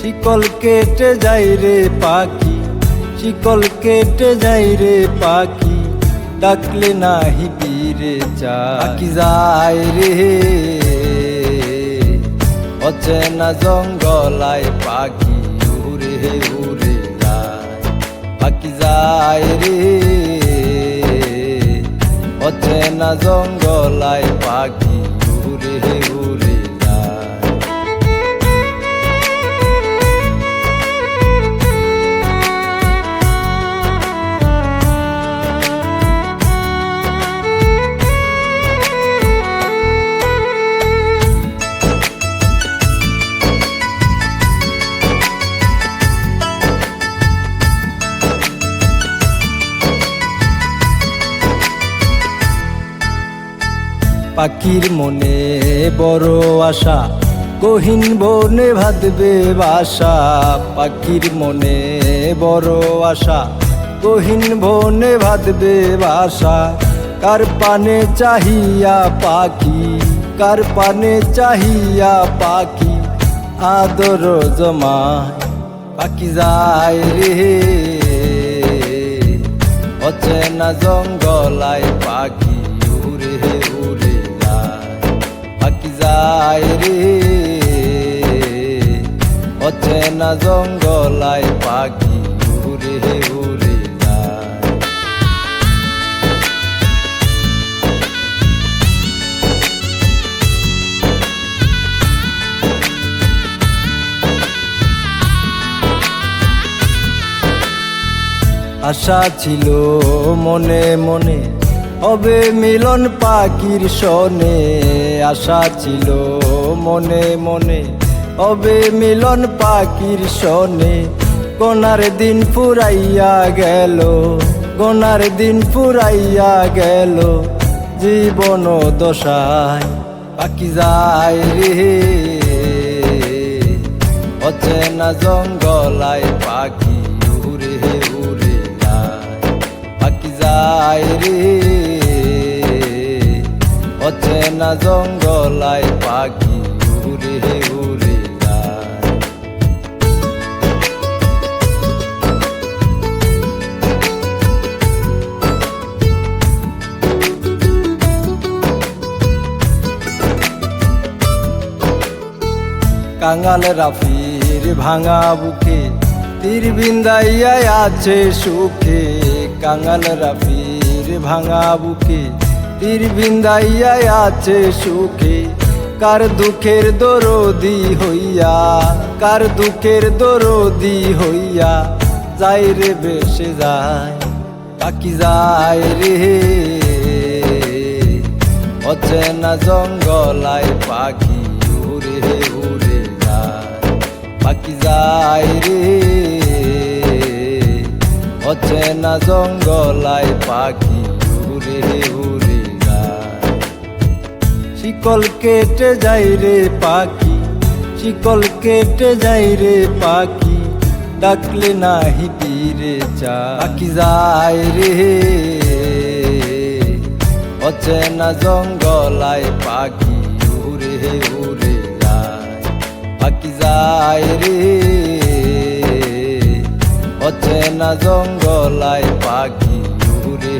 শিকল কেটে যাই রে পাখি, শিকল কেটে যাই রে পাখি, ডাকলে নাহি পিরে চা কি যায় রে। অচেনা জঙ্গলায় পাখি উড়ে উড়ে যায় পাখি যায় রে। অচেনা জঙ্গলায় পাখি উড়ে উড়ে পাখির মনে বড় আশা। গহীন বনে ভাদবে বাসা। পাখির মনে বড় আশা। গহীন বনে ভাদবে বাসা। কার পানে চাহিয়া পাখি? কার পানে চাহিয়া পাখি? আদর জমা পাখি যায় রে অচেনা জঙ্গলায় পাখি। যায় রে। অচেনা জঙ্গলায় পাখি উড়ে উড়ে যায়। আশা ছিল মনে মনে হবে মিলন পাখির সনে আশা ছিল মনে মনে। হবে মিলন পাখির সনে গোনার দিন ফুরাইয়া গেল, গোনার দিন ফুরাইয়া গেল। জীবন দশায় পাখি যায় রে। অচেনা জঙ্গলায় পাখি অচেনা জঙ্গলায় পাখি, উড়ে উড়ে যায় কাঙাল রাফির ভাঙা বুকে, তীর বিন্দাইয়া আছে সুখে। কাঙাল রাফির ভাঙা বুকে তীর বিন্দাইয়া আছে সুখে। কার দুঃখের দরদি হইয়া, কার দুঃখের দরদি হইয়া যাই রে বেসে যায় পাখি যায় রে। অচেনা জঙ্গলায় পাখি উড়ে উড়ে যায় পাখি যায় রে। অচেনা জঙ্গলায় পাখি উড়ে উড়ে শিকল কেটে যাই রে পাখি, শিকল কেটে যাই রে পাখি, ডাকলে নাহি বীরে চা। পাখি যায় রে অচেনা জঙ্গলায় পাখি উড়ে উড়ে যায়। পাখি যায় রে অচেনা জঙ্গলায় পাখি উড়ে